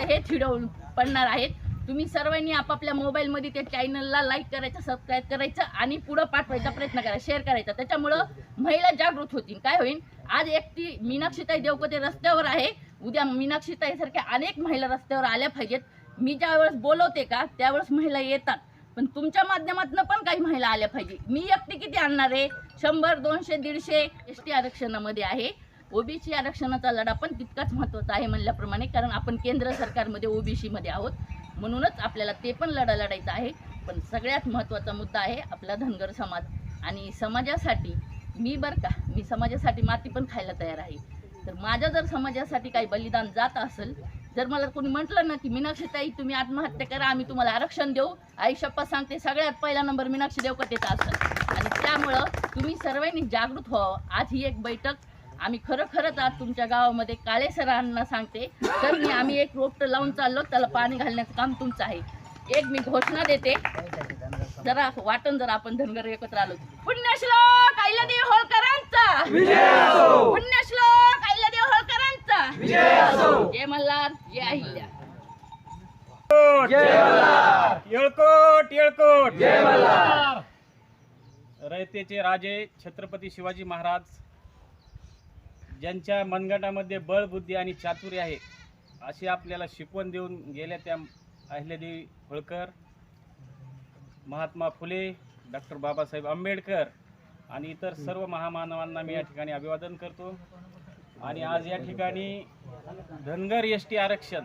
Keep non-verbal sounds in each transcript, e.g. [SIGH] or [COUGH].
फक्त हे चिडवून पडणार आहेत. तुम्ही सर्वांनी आपापल्या मोबाईलमध्ये त्या चॅनलला लाईक करायचं सबस्क्राईब करायचं आणि पुढं पाठवायचा प्रयत्न करा शेअर करायचा. त्याच्यामुळं महिला जागृत होतील. काय होईल? आज एकटी मीनाक्षीताई देवकते रस्त्यावर आहे. उद्या मीनाक्षीताईसारख्या अनेक महिला रस्त्यावर आल्या पाहिजेत. मी ज्यावेळेस बोलवते का त्यावेळेस महिला येतात. पण तुमच्या माध्यमातून पण काही महिला आल्या पाहिजे. मी एकटी किती आणणार आहे? शंभर दोनशे दीडशे एस टी आरक्षणामध्ये आहे. ओबीसी आरक्षणाचा लढा पण तितकाच महत्त्वाचा आहे म्हणल्याप्रमाणे कारण आपण केंद्र सरकारमध्ये ओबीसीमध्ये आहोत. म्हणूनच आपल्याला ते पण लढा लढायचा आहे. पण सगळ्यात महत्त्वाचा मुद्दा आहे आपला धनगर समाज. आणि समाजासाठी मी बरं का मी समाजासाठी माती पण खायला तयार आहे. तर माझ्या जर समाजासाठी काही बलिदान जात असेल जर मला कोणी म्हटलं ना की मीनाक्षीताई तुम्ही आत्महत्या करा आम्ही तुम्हाला आरक्षण देऊ. आई शप्पा सांगते सगळ्यात पहिला नंबर मीनाक्षी देवकतेचा असेल. आणि त्यामुळं तुम्ही सर्वांनी जागृत व्हावं. आज ही एक बैठक आम्ही खरं खरंच आज तुमच्या गावामध्ये काळे सरांना सांगते तर मी आम्ही एक रोपटं लावून चाललो त्याला पाणी घालण्याचं काम तुमचं आहे. एक मी घोषणा देते जरा वाटण जर आपण धनगर एकत्र आलो. पुण्यश्लोक अहिल्यादेवी होळकरांचा! पुण्यश्लोक अहिल्यादेवी होळकरांचा! जय मल्हार जय अहिल्या. येळकोट येळकोट! रयतेचे राजे छत्रपती शिवाजी महाराज ज्यांच्या मनगटामध्ये बळ बुद्धी आणि चातुर्य आहे अशी आपल्याला शिकवण देऊन गेल्या त्या अहिल्यादेवी होळकर महात्मा फुले डॉक्टर बाबासाहेब आंबेडकर आणि इतर सर्व महामानवांना मी या ठिकाणी अभिवादन करतो. आणि आज या ठिकाणी धनगर एस टी आरक्षण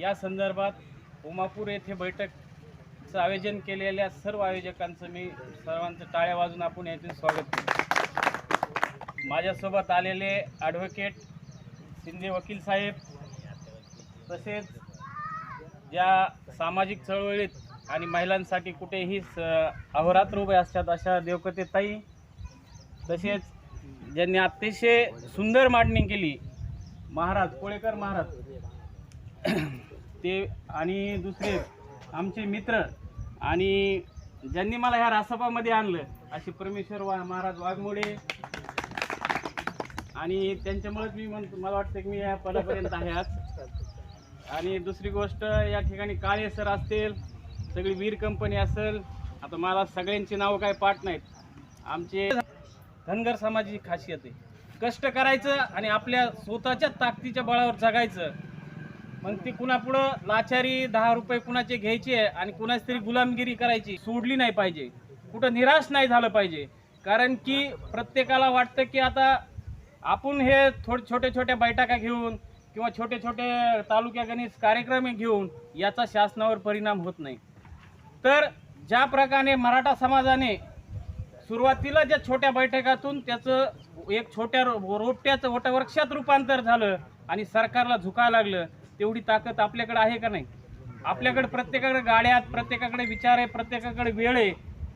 या संदर्भात उमापूर येथे बैठकचं आयोजन केलेल्या सर्व आयोजकांचं मी सर्वांचं टाळ्या वाजून आपण यातून स्वागत करतो. माझ्यासोबत आलेले ॲडव्होकेट शिंदे वकील साहेब तसेच ज्या सामाजिक चळवळीत आणि महिलांसाठी कुठेही स अहोरात्र उभे असतात अशा देवकते ताई तसेच ज्यांनी अतिशय सुंदर मांडणी केली महाराज कोळेकर महाराज ते आणि दुसरे आमचे मित्र आणि ज्यांनी मला ह्या रासपामध्ये आणलं असे परमेश्वर वा महाराज वाघमोडे आणि त्यांच्यामुळेच मी म्हणतो मला वाटतं की मी या पदापर्यंत आहे आज. आणि दुसरी गोष्ट या ठिकाणी काळे सर असतील सगळी वीर कंपनी असेल आता मला सगळ्यांची नावं काय पाठ नाहीत. आमचे धनगर समाजाची खासियत आहे. कष्ट करायचं आणि आपल्या स्वतःच्या ताकदीच्या बळावर जगायचं. मग ती कुणापुढं लाचारी दहा रुपये कुणाचे घ्यायचे आणि कुणाची तरी गुलामगिरी करायची सोडली नाही पाहिजे. कुठं निराश नाही झालं पाहिजे. कारण की प्रत्येकाला वाटतं की आता आपण हे थोडे छोटे छोट्या बैठका घेऊन किंवा छोटे छोटे तालुक्यागणित कार्यक्रम घेऊन याचा शासनावर परिणाम होत नाही. तर ज्या प्रकारे मराठा समाजाने सुरुवातीला ज्या छोट्या बैठकातून त्याचं एक छोट्या रो- रोपट्याचं वटवृक्षात रूपांतर झालं आणि सरकारला झुकायला लागलं तेवढी ताकद आपल्याकडे आहे का नाही? आपल्याकडे प्रत्येकाकडे गाड्या आहेत प्रत्येकाकडे विचार आहे प्रत्येकाकडे वेळ आहे.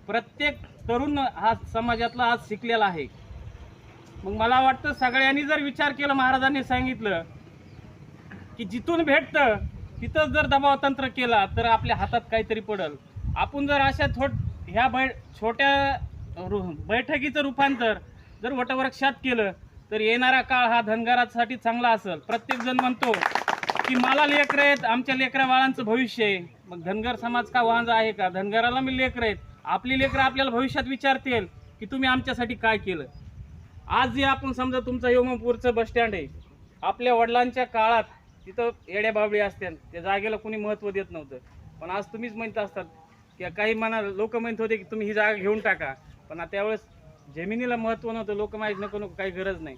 प्रत्येक तरुण हा समाजातला आज शिकलेला आहे. मग मला वाटतं सगळ्यांनी जर विचार केला महाराजांनी सांगितलं की जिथून भेटतं तिथंच जर दबाव तंत्र केला तर आपल्या हातात काहीतरी पडल. आपण जर अशा थोड ह्या बै छोट्या रु बैठकीचं रूपांतर जर वटवृक्षात केलं तर येणारा काळ हा धनगरासाठी चांगला असेल. प्रत्येकजण म्हणतो की मला लेकरं आहेत आमच्या लेकरा बाळांचं भविष्य आहे. मग धनगर समाज का वांजा आहे का? धनगराला मी लेकरं आहेत. आपली लेकरं आपल्याला भविष्यात विचारतील की तुम्ही आमच्यासाठी काय केलं? आज जे आपण समजा तुमचं योमपूरचं बस स्टँड आहे. आपल्या वडिलांच्या काळात तिथं येड्या बाबळी असतात त्या जागेला कोणी महत्त्व देत नव्हतं. पण आज तुम्हीच म्हणत असतात की काही मना लोक म्हणत होते की तुम्ही ही जागा घेऊन टाका. पण आता त्यावेळेस जमिनीला महत्त्व नव्हतं. लोक माहीत नको नको काही गरज नाही.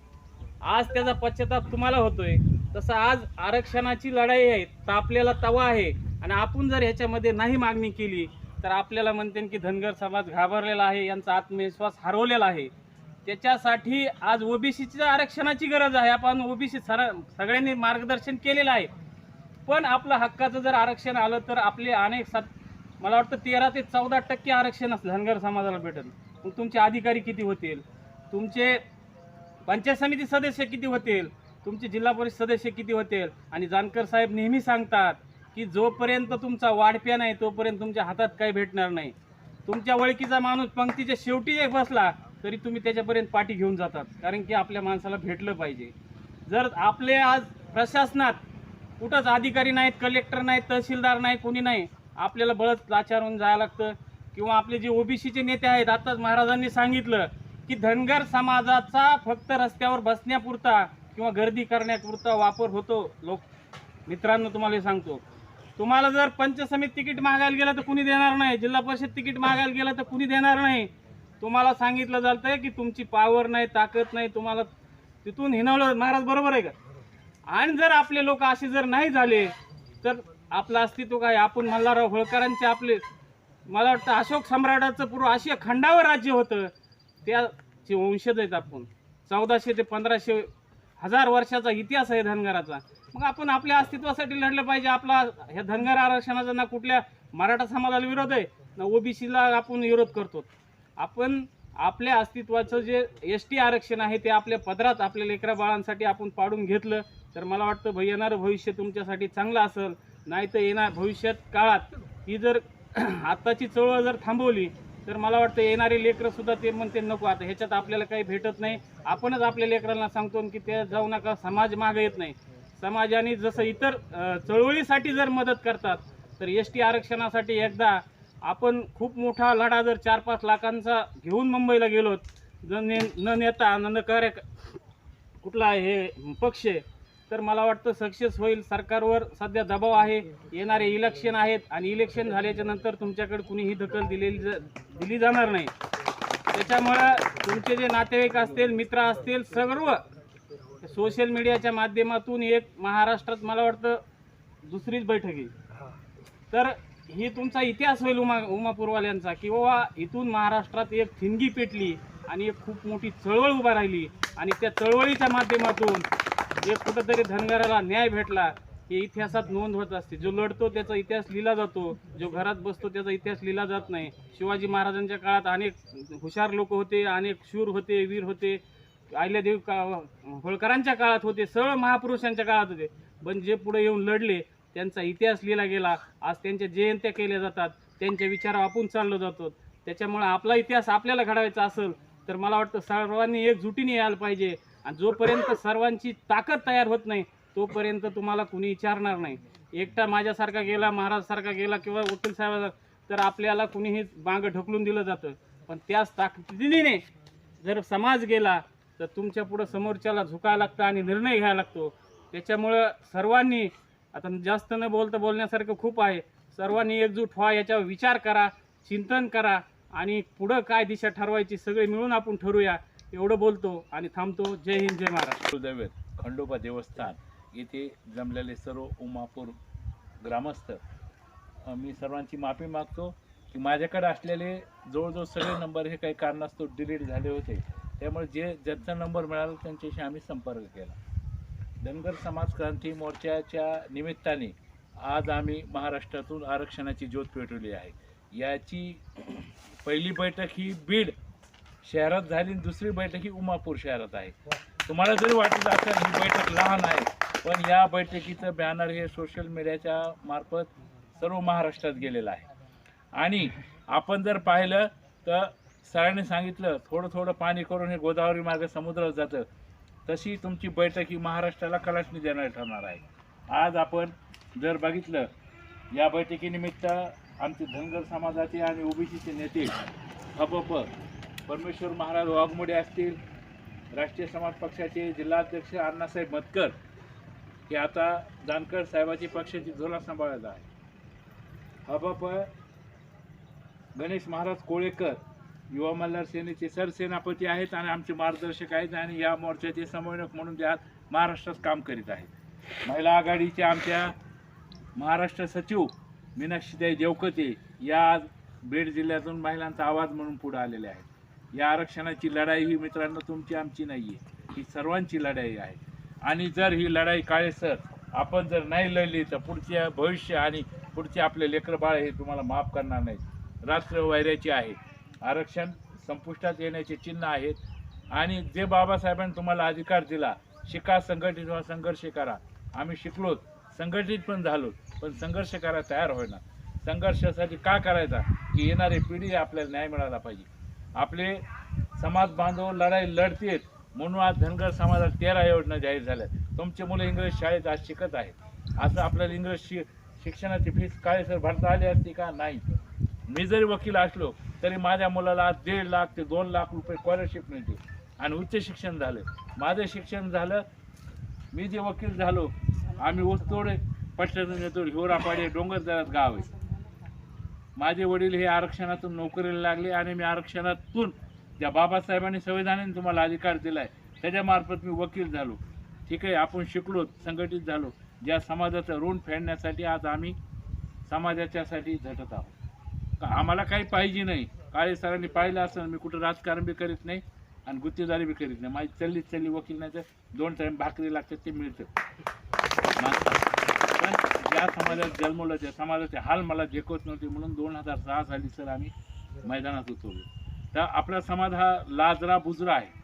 आज त्याचा पश्चाताप तुम्हाला होतोय. तसं आज आरक्षणाची लढाई आहे. तर आपल्याला तवा आहे. आणि आपण जर ह्याच्यामध्ये नाही मागणी केली तर आपल्याला म्हणते की धनगर समाज घाबरलेला आहे. यांचा आत्मविश्वास हरवलेला आहे. त्याच्यासाठी आज ओबीसीच्या आरक्षणाची गरज आहे. आपण ओबीसी सर सगळ्यांनी मार्गदर्शन केलेलं आहे. पण आपलं हक्काचं जर आरक्षण आलं तर आपले अनेक सात मला वाटतं तेरा ते चौदा टक्के आरक्षण असलं धनगर समाजाला भेटेल मग तुमचे अधिकारी किती होतील? तुमचे पंचायत समिती सदस्य किती होतील? तुमचे जिल्हा परिषद सदस्य किती होतील? आणि जानकर साहेब नेहमी सांगतात की जोपर्यंत तुमचा वाढप्या नाही तोपर्यंत तुमच्या हातात काही भेटणार नाही. तुमच्या ओळखीचा माणूस पंक्तीच्या शेवटी एक बसला तरी तुम्ही त्याच्यापर्यंत पाठी घेऊन जातात. कारण की आपल्या माणसाला भेटलं पाहिजे. जर आपले आज प्रशासनात कुठंच अधिकारी नाहीत कलेक्टर नाहीत तहसीलदार नाही कोणी नाही आपल्याला बळच लाचारून जायला लागतं. किंवा आपले जे ओबीसीचे नेते आहेत आताच महाराजांनी सांगितलं की धनगर समाजाचा फक्त रस्त्यावर बसण्यापुरता किंवा गर्दी करण्यापुरता वापर होतो. लोक मित्रांनो तुम्हाला सांगतो. तुम्हाला जर पंचसमित तिकीट मागायला गेलं तर कुणी देणार नाही? जिल्हा परिषद तिकीट मागायला गेलं तर कुणी देणार नाही? तुम्हाला सांगितलं जातं की तुमची पावर नाही ताकद नाही तुम्हाला तिथून हिनवलं. महाराज बरोबर आहे का? आणि जर आपले लोक असे जर नाही झाले तर आपलं अस्तित्व काय? आपण मल्हारराव होळकरांचे आपले मला वाटतं अशोक सम्राटाचं पूर्व आशिया खंडावर राज्य होतं त्याचे वंशज आहेत आपण. चौदाशे ते पंधराशे हजार वर्षाचा इतिहास आहे धनगराचा. मग आपण आपल्या अस्तित्वासाठी लढलं पाहिजे. आपला ह्या धनगर आरक्षणाचा ना कुठल्या मराठा समाजाला विरोध आहे ना ओबीसीला आपण विरोध करतो. आपण आपल्या अस्तित्वाचं जे एस टी आरक्षण आहे ते आपल्या पदरात आपल्या लेकरा बाळांसाठी आपण पाडून घेतलं तर मला वाटतं भै येणारं भविष्य तुमच्यासाठी चांगलं असेल. नाही तर येणार भविष्यात काळात ही जर [CLEARS THROAT] आत्ताची चळवळ जर थांबवली तर मला वाटतं येणारे लेकरंसुद्धा ते म्हणते नको आता ह्याच्यात आपल्याला काही भेटत नाही. आपणच आपल्या लेकरांना सांगतो की ते जाऊ नका समाज मागं येत नाही. समाजाने जसं इतर चळवळीसाठी जर मदत करतात तर एस टी आरक्षणासाठी एकदा आपण खूप मोठा लढा जर चार पाच लाखांचा घेऊन मुंबईला गेलो न ने न नेता न कार्य कुठला हे पक्ष आहे तर मला वाटतं सक्सेस होईल. सरकारवर सध्या दबाव आहे. येणारे इलेक्शन आहेत आणि इलेक्शन झाल्याच्यानंतर तुमच्याकडे कुणीही दखल दिलेली ज- दिली जाणार नाही. त्याच्यामुळं तुमचे जे नातेवाईक असतील मित्र असतील सर्व सोशल मीडियाच्या माध्यमातून एक महाराष्ट्रात मला वाटतं दुसरीच बैठक आहे. तर हे तुमचा इतिहास होईल उमा उमापूरवाल्यांचा की बाबा इथून महाराष्ट्रात एक ठिणगी पेटली आणि एक खूप मोठी चळवळ उभा राहिली. आणि त्या चळवळीच्या माध्यमातून एक कुठंतरी धनगराला न्याय भेटला हे इतिहासात नोंद होत असते. जो लढतो त्याचा इतिहास लिहिला जातो जो घरात बसतो त्याचा इतिहास लिहिला जात नाही. शिवाजी महाराजांच्या काळात अनेक हुशार लोक होते अनेक शूर होते वीर होते. अहिल्यादेवी का होळकरांच्या काळात होते सर्व महापुरुषांच्या काळात होते. पण जे पुढे येऊन लढले त्यांचा इतिहास लिहिला गेला. आज त्यांच्या जयंत्या केल्या जातात. त्यांच्या विचारावर आपण चाललो जातो. त्याच्यामुळे आपला इतिहास आपल्याला घडवायचा असेल तर मला वाटतं सर्वांनी एकजुटीने यायला पाहिजे. आणि जोपर्यंत सर्वांची ताकद तयार होत नाही तोपर्यंत तुम्हाला कुणी विचारणार नाही. एकटा माझ्यासारखा गेला महाराजसारखा गेला किंवा वकील साहेब तर आपल्याला कुणीही मागं ढकलून दिलं जातं. पण त्याच ताकदीने जर समाज गेला तर तुमच्या पुढं समोरच्याला झुकायला लागतं आणि निर्णय घ्यायला लागतो. त्याच्यामुळं सर्वांनी आता जास्त न बोलतं बोलण्यासारखं खूप आहे. सर्वांनी एकजूट व्हा याच्यावर विचार करा चिंतन करा आणि पुढं काय दिशा ठरवायची सगळे मिळून आपण ठरूया एवढं बोलतो आणि थांबतो. जय हिंद जय महाराष्ट्र. कुलदैवत खंडोबा देवस्थान येथे जमलेले सर्व उमापूर ग्रामस्थ मी सर्वांची माफी मागतो की माझ्याकडे असलेले जवळजवळ सगळे नंबर हे काही कारणास्तव डिलीट झाले होते. त्यामुळे जे ज्यांचा नंबर मिळाला त्यांच्याशी आम्ही संपर्क केला. धनगर समाज क्रांती मोर्चाच्या निमित्ताने आज आम्ही महाराष्ट्रातून आरक्षणाची ज्योत पेटवली आहे. याची पहिली बैठक ही बीड शहरात झाली आणि दुसरी बैठक ही उमापूर शहरात आहे. तुम्हाला जरी वाटत असेल ही बैठक लहान आहे पण या बैठकीचं बॅनर हे सोशल मीडियाच्या मार्फत सर्व महाराष्ट्रात गेलेलं आहे. आणि आपण जर पाहिलं तर सरांनी सांगितलं थोडं थोडं पाणी करून हे गोदावरी मार्ग समुद्रात जातं. तशी तुमची बैठक ही महाराष्ट्राला कलाटणी देणारी ठरणार आहे. आज आपण जर बघितलं या बैठकीनिमित्त आमचे धनगर समाजाचे आणि ओबीसीचे नेते हपप परमेश्वर महाराज वाघमोडे असतील राष्ट्रीय समाज पक्षाचे जिल्हाध्यक्ष अण्णासाहेब मतकर हे आता जानकर साहेबाची पक्षाची झोला सांभाळत आहे हपप गणेश महाराज कोळेकर युवा मल्हार सेनेचे सरसेनापती आहेत आणि आमचे मार्गदर्शक आहेत आणि या मोर्चाचे समन्वयक म्हणून ते आज महाराष्ट्रात काम करीत आहेत. महिला आघाडीच्या आमच्या महाराष्ट्र सचिव मीनाक्षीताई देवकते या आज बीड जिल्ह्यातून महिलांचा आवाज म्हणून पुढे आलेले आहेत. या आरक्षणाची लढाई ही मित्रांनो तुमची आमची नाही आहे ही सर्वांची लढाई आहे. आणि जर ही लढाई काळेसर आपण जर नाही लढली तर पुढचे भविष्य आणि पुढचे आपले लेकरबाळ हे तुम्हाला माफ करणार नाही राष्ट्र वैऱ्याची आहे. आरक्षण संपुष्टात येण्याचे चिन्ह आहेत. आणि जे बाबासाहेबांनी तुम्हाला अधिकार दिला शिका संघटित व्हा संघर्ष करा. आम्ही शिकलोत संघटित पण झालो पण संघर्ष करायला तयार होईना. संघर्षासाठी का करायचा? की येणारी पिढी आपल्याला न्याय मिळाला पाहिजे. आपले समाज बांधव लढाई लढतेत म्हणून आज धनगर समाजात तेरा योजना जाहीर झाल्या तुमचे मुलं इंग्रज शाळेत आज शिकत आहेत. असं आपल्याला इंग्रज शि शिक्षणाची फीस काय सर भरता आली असती का? नाही. मी जरी वकील असलो तरी माझ्या मुलाला दीड लाख ते दोन लाख रुपये स्कॉलरशिप मिळते. आणि उच्च शिक्षण झालं. माझं शिक्षण झालं मी जे वकील झालो आम्ही ऊसतोड पट्ट्यातून येतो डोंगर दरात गाव आहे. माझे वडील हे आरक्षणातून नोकरीला लागले आणि मी आरक्षणातून ज्या बाबासाहेबांनी संविधानाने तुम्हाला अधिकार दिला आहे त्याच्यामार्फत मी वकील झालो. ठीक आहे आपण शिकलो संघटित झालो. ज्या समाजाचं ऋण फेडण्यासाठी आज आम्ही समाजाच्यासाठी झटत आहोत. आम्हाला काही पाहिजे नाही. काळे सरांनी पाहिलं असं मी कुठं राजकारण बी करीत नाही आणि गुत्तेदारी बी करीत नाही. माझी चल्ली चल्ली वकील नाही तर दोन टाईम भाकरी लागतात ते मिळतं. पण ज्या समाजात जन्मवलं त्या समाजाचे हाल मला झेकवत नव्हते म्हणून दोन हजार सहा साली सर आम्ही मैदानात उतरलो. तर आपला समाज हा लाजरा बुजरा आहे.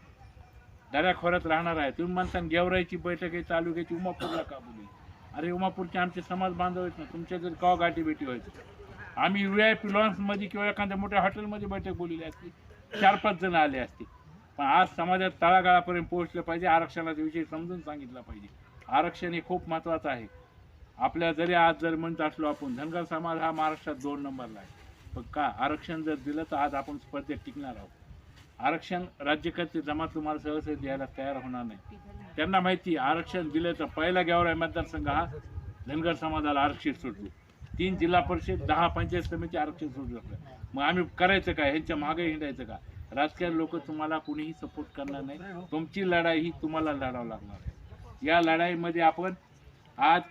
दऱ्याखोऱ्यात राहणार आहे. तुम्ही म्हणता ना, गेवराईची बैठक आहे तालुक्याची उमापूरला का बोलली अरे उमापूरचे आमचे समाज बांधव आहेत ना तुमच्या जर कवा गाठी भेटी व्हायचं आम्ही व्ही आय पी लॉन्समध्ये किंवा एखाद्या मोठ्या हॉटेलमध्ये बैठक बोललेली असती. चार पाच जण आले असते. पण आज समाजात तळागाळापर्यंत पोहोचलं पाहिजे आरक्षणाचा विषय समजून सांगितला पाहिजे. आरक्षण हे खूप महत्त्वाचं आहे. आपल्या जरी आज जर म्हणत असलो आपण धनगर समाज हा महाराष्ट्रात दोन नंबरला आहे. पण का? आरक्षण जर दिलं तर आज आपण स्पर्धेत टिकणार आहोत. आरक्षण राज्यकर्ते जमात तुम्हाला सहसह द्यायला तयार होणार नाही. त्यांना माहिती आरक्षण दिलं तर पहिला गेवराई मतदारसंघ हा धनगर समाजाला आरक्षित सुटतो. तीन जिल्हा परिषद दहा पंचायत समिती आरक्षण सोडू शकतं मग आम्ही करायचं काय? ह्यांच्या मागे हिंडायचं का? राजकीय लोक तुम्हाला कुणीही सपोर्ट करणार नाही. तुमची लढाई ही तुम्हाला लढावं लागणार आहे. या लढाईमध्ये आपण आज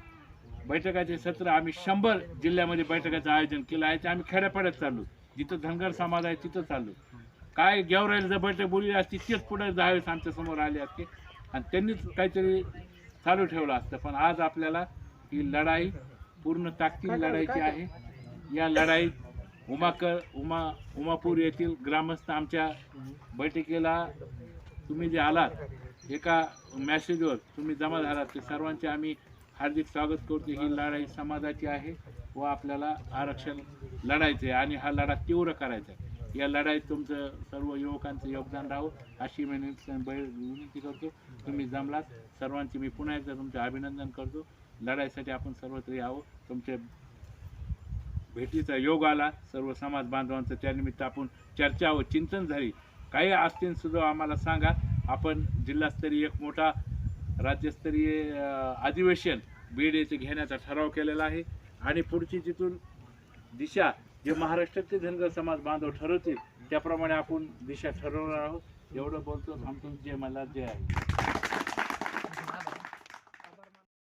बैठकाचे सत्र आम्ही शंभर जिल्ह्यामध्ये बैठकाचं आयोजन केलं आहे. ते आम्ही खेड्यापाड्यात चाललो जिथं धनगर समाज आहे तिथं चाललो काय गेवरायला जर बैठक बोलली असती तेच पुढे दहावेळेस आमच्यासमोर आले असते. आणि त्यांनीच काहीतरी चालू ठेवलं असतं. पण आज आपल्याला ही लढाई पूर्ण ताकदीत लढायची आहे. या लढाईत उमाकर उमा उमापूर येथील ग्रामस्थ आमच्या बैठकीला तुम्ही जे आलात एका मॅसेजवर तुम्ही जमा झालात. ते सर्वांचे आम्ही हार्दिक स्वागत करतो. ही लढाई समाजाची आहे व आपल्याला आरक्षण लढायचं आहे आणि हा लढा तीव्र करायचा आहे या लढाईत तुमचं सर्व युवकांचं योगदान राहावं अशी मी विनंती करतो. तुम्ही जमलात. सर्वांचे मी पुन्हा एकदा तुमचे अभिनंदन करतो. लढाईसाठी आपण सर्वत्र यावं. तुमच्या भेटीचा योग आला. सर्व समाज बांधवांचं त्यानिमित्त आपण चर्चा व चिंतन झाली. काही असतील सुद्धा आम्हाला सांगा. आपण जिल्हास्तरीय एक मोठा राज्यस्तरीय अधिवेशन बीड येथे घेण्याचा ठराव केलेला आहे. आणि पुढची जिथून दिशा जे महाराष्ट्राचे धनगर समाज बांधव ठरवतील त्याप्रमाणे आपण दिशा ठरवणार आहोत. एवढं बोलतो. थांबतो. जे मला जे आहे